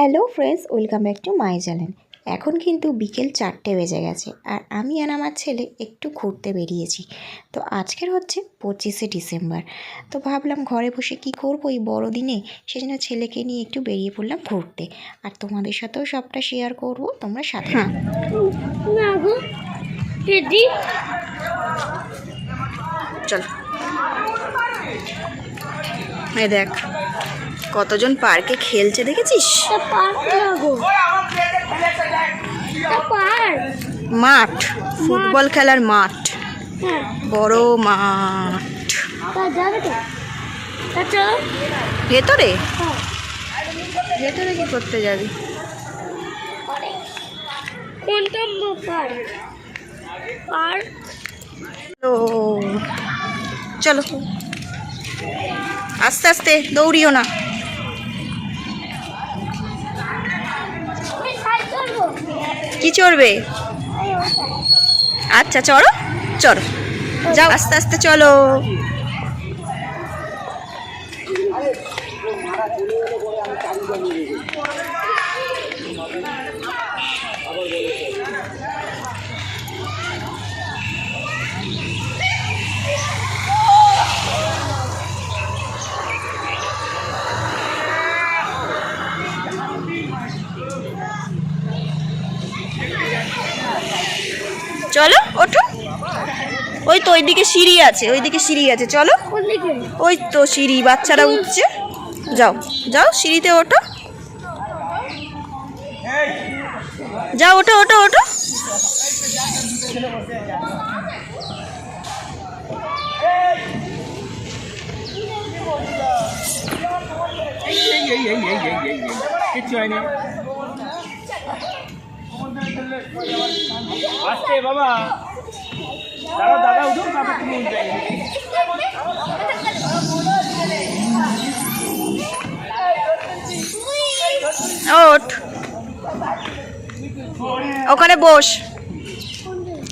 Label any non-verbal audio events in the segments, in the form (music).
Hello friends welcome back to my channel. এখন কিন্তু বিকেল চারটে বেজে গেছে আর আমি আর আমার ছেলে একটু ঘুরতে বেরিয়েছি। তো আজকের হচ্ছে পঁচিশে ডিসেম্বর। তো ভাবলাম ঘরে বসে কি করব এই বড়দিনে? সেজন্য ছেলেকে নিয়ে একটু বেরিয়ে পড়লাম ঘুরতে। আর তোমাদের সাথেও সবটা শেয়ার করব তোমরা সাথে। না চল। এ দেখ কতজন পার্কে খেলছে দেখেছিস? মাঠ ফুটবল খেলার মাঠ। বড় মাঠ। ভেতরে? ভেতরে কি করতে যাবি? চলো। আস্তে আস্তে, দৌড়িও না। কি চড়বে? আচ্ছা চড়ো চড়ো। যাও, আস্তে আস্তে চলো। আরে আমি জানিয়ে ওইদিকে সিঁড়ি আছে ওইদিকে সিঁড়ি আছে চলো ওই তো সিঁড়ি বাচ্চারা উঠছে যাও যাও সিঁড়িতে ওঠো যাও ওঠো ওঠো ওঠো বাবা দাঁড়া ওঠ। ওখানে বস।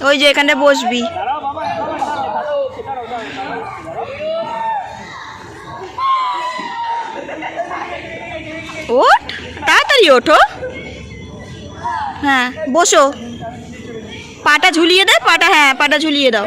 ওই যে এখানে বসবি। ওঠ, তাড়াতাড়ি ওঠো হ্যাঁ বসো। পাটা ঝুলিয়ে দাও পাটা হ্যাঁ পাটা ঝুলিয়ে দাও।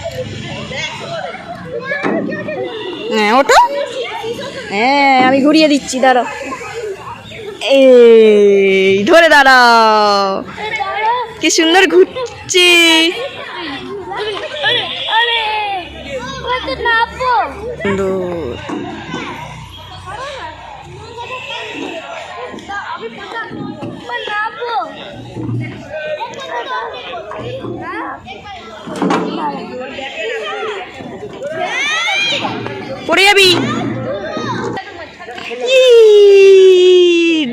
হ্যাঁ ওটা হ্যাঁ আমি ঘুরিয়ে দিচ্ছি দাঁড়াও। এই ধরে দাঁড়াও। কি সুন্দর ঘুরছি। সুন্দর। পড়ে যাবি।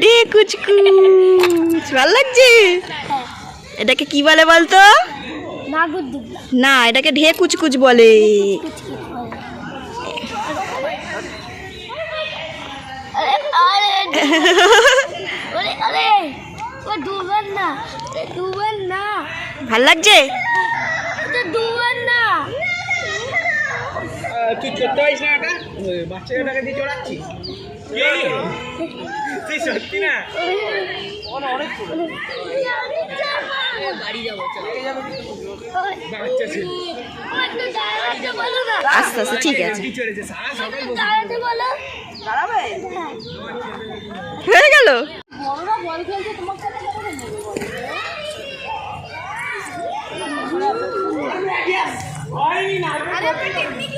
দে কুচকুচ ভালো লাগছে? এটাকে কি বলে বলতো? না, এটাকে ঢে কুচকুচ বলে। ভালো লাগছে? তুই চোদ্দ হয়েছিস না এটা টাকা দিয়ে চড়াচ্ছিস? আস্তে আস্তে ঠিক আছে। হয়ে গেল? আরে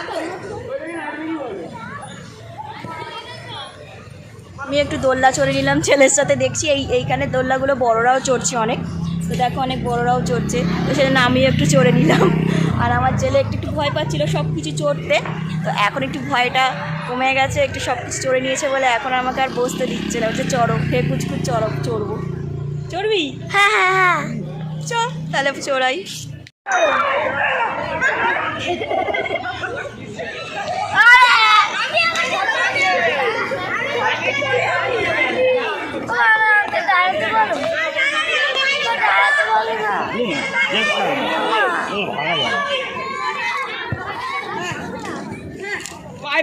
আমি একটু দোলনা চড়ে নিলাম ছেলের সাথে দেখছি এই এইখানে দোলনাগুলো বড়রাও চড়ছে অনেক। তো দেখো অনেক বড়রাও চড়ছে তো সেজন্য আমিও একটু চড়ে নিলাম। আর আমার ছেলে একটু একটু ভয় পাচ্ছিলো সব কিছু চড়তে তো এখন একটু ভয়টা কমে গেছে একটু সব কিছু চড়ে নিয়েছে বলে এখন আমাকে আর বসতে দিচ্ছে না হচ্ছে চড়ো হে কুচকুচ চড়ো চড়বো। চড়বি? হ্যাঁ হ্যাঁ হ্যাঁ। চ তাহলে চড়াই দাঁড়াতে বলো দাঁড়াতে বলো না পায়ে ব্যথা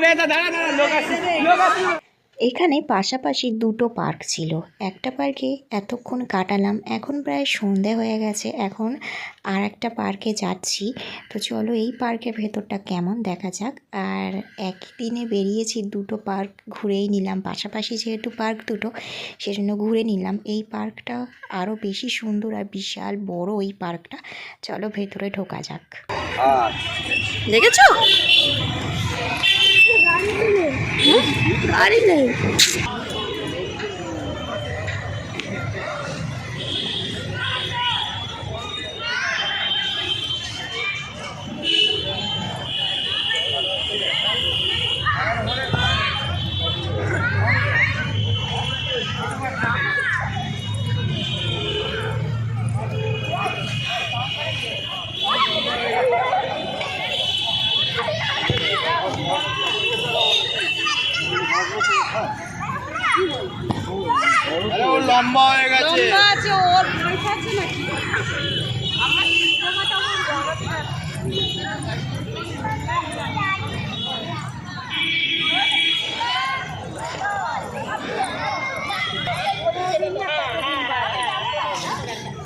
দাঁড়া দাঁড়া লোক আছে। লোক আসছে এখানে পাশাপাশি দুটো পার্ক ছিল। একটা পার্কে এতক্ষণ কাটালাম এখন প্রায় সন্ধে হয়ে গেছে এখন আর একটা পার্কে যাচ্ছি। তো চলো এই পার্কের ভেতরটা কেমন দেখা যাক। আর একই দিনে বেরিয়েছি দুটো পার্ক ঘুরেই নিলাম পাশাপাশি যেহেতু পার্ক দুটো সেজন্য ঘুরে নিলাম। এই পার্কটা আরও বেশি সুন্দর আর বিশাল বড় এই পার্কটা। চলো ভেতরে ঢোকা যাক। দেখেছ? গাড়ি নেই লম্বা হয়ে গেছে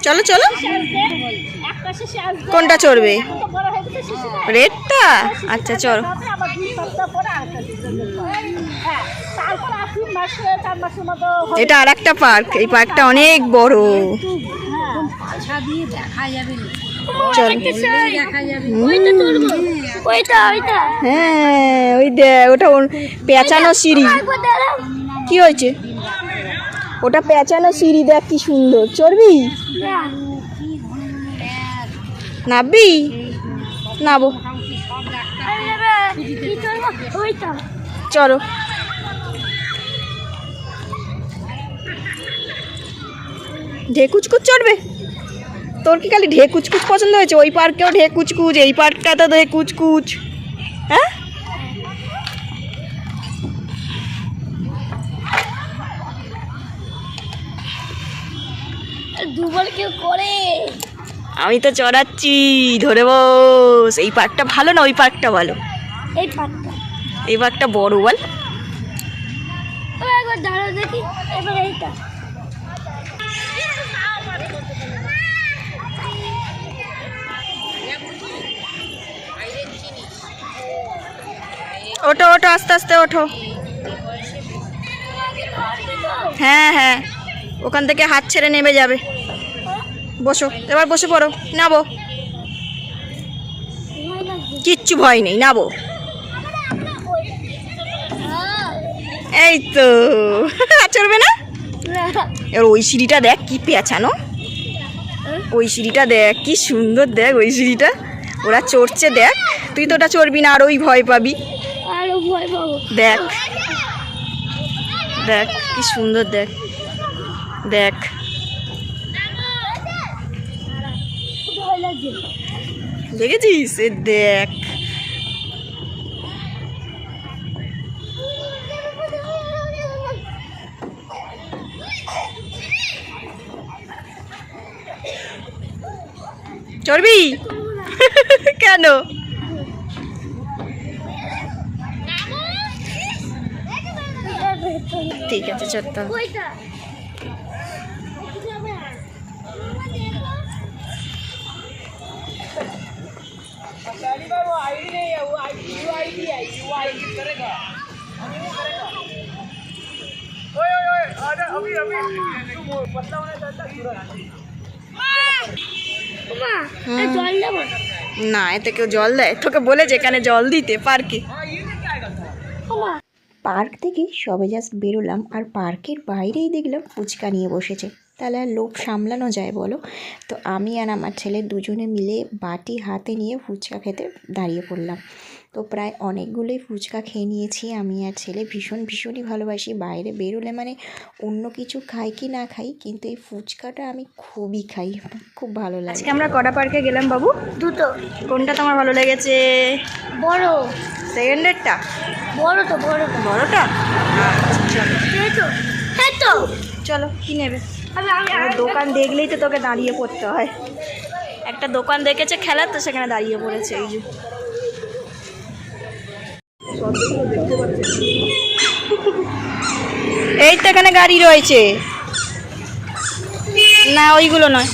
চলো চলো। কোনটা চড়বে? রেডটা? আচ্ছা চলো। এটা আর একটা পার্ক এই পার্কটা অনেক বড়। চল ওইটা তুলবো ওইটা ওইটা। হ্যাঁ ওই ওটা পেঁচানো সিঁড়ি। কি হয়েছে? ওটা পেঁচানো সিঁড়ি দেখ কি সুন্দর। চড়বি? নাববি? নাবো। চলো। ঢেকুচকুচ চড়বে। তোর কি খালি ঢে কুচকুচ পছন্দ হয়েছে? ওই পার্কেও ঢে কুচকুচ এই পার্কটা তো ঢেকুচকুচ হ্যাঁ? দুবার কেউ করে। আমি তো চড়াচ্ছি ধরে বস। এই পার্কটা ভালো না? ওই পার্কটা ভালো। এই পাটটা এই পার্কটা বড় বল। একবার দাঁড়াও দেখি এবার এইটা। ওঠো ওঠো, আস্তে আস্তে ওঠো। হ্যাঁ হ্যাঁ। ওখান থেকে হাত ছেড়ে নেমে যাবে। বসো, এবার বসে পড়ো। নাবো। কিচ্ছু ভয় নেই, নাবো। এই তো। (laughs) চলবে না? এবার ওই সিঁড়িটা দেখ কি পেঁচানো। ওই সিঁড়িটা দেখ, কি সুন্দর দেখ ওই সিঁড়িটা। ওরা চড়ছে, দেখ। তুই তো ওটা চড়বি না, আর ওই ভয় পাবি। ভয় পাবো। দেখ। দেখ কি সুন্দর দেখ। দেখ। দেখেছিস? এ দেখ। চড়বি (laughs) কেন? यू आईडी करेगा अभी वो करेगा ओए ओए ओए अरे अभी अभी মা এই জল দেবো না এতে কেউ জল দেয় তোকে বলে যেখানে জল দিতে পার্কে মা পার্ক থেকে সবে জাস্ট বেরোলাম আর পার্কের বাইরেই দেখলাম ফুচকা নিয়ে বসেছে। তাহলে আর লোভ সামলানো যায় বলো? তো আমি আর আমার ছেলে দুজনে মিলে বাটি হাতে নিয়ে ফুচকা খেতে দাঁড়িয়ে পড়লাম। তো প্রায় অনেকগুলোই ফুচকা খেয়ে নিয়েছি। আমি আর ছেলে ভীষণ ভীষণই ভালোবাসি। বাইরে বেরোলে মানে অন্য কিছু খাই কি না খাই কিন্তু এই ফুচকাটা আমি খুবই খাই। খুব ভালো লাগে। আজকে আমরা কটা পার্কে গেলাম বাবু। দুটো। কোনটা তোমার ভালো লেগেছে? বড়। সেকেন্ডেরটা? বড় তো বড় তো। বড়টা? তো এই তো চলো কি নেবে? দোকান দেখলেই তো তোকে দাঁড়িয়ে পড়তে হয়। একটা দোকান দেখেছে খেলার তো সেখানে দাঁড়িয়ে পড়েছে এই যে। এই তো এখানে গাড়ি রয়েছে। না, ওইগুলো নয়।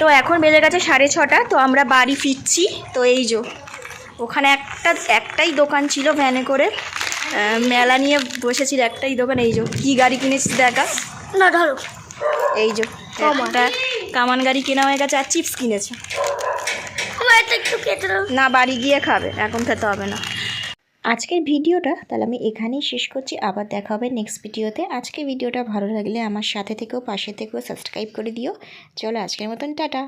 তো এখন বেজে গেছে সাড়ে ছটা, তো আমরা বাড়ি ফিরছি। তো এই যো, ওখানে একটা একটাই দোকান ছিল ভ্যানে করে। মেলা নিয়ে বসেছিল একটাই দোকান। এই যো কী গাড়ি কিনেছিস দেখা না ধরো। এই যো একটা কামান গাড়ি কেনা হয়ে গেছে আর চিপস কিনেছে। না বাড়ি গিয়ে খাবে এখন খেতে হবে না। আজকের ভিডিওটা তাহলে আমি এখানেই শেষ করছি। আবার দেখা হবে নেক্সট ভিডিওতে আজকের ভিডিওটা ভালো লাগলে আমার সাথে থেকেও পাশে থেকেও সাবস্ক্রাইব করে দিও। চলো আজকের মতন টাটা।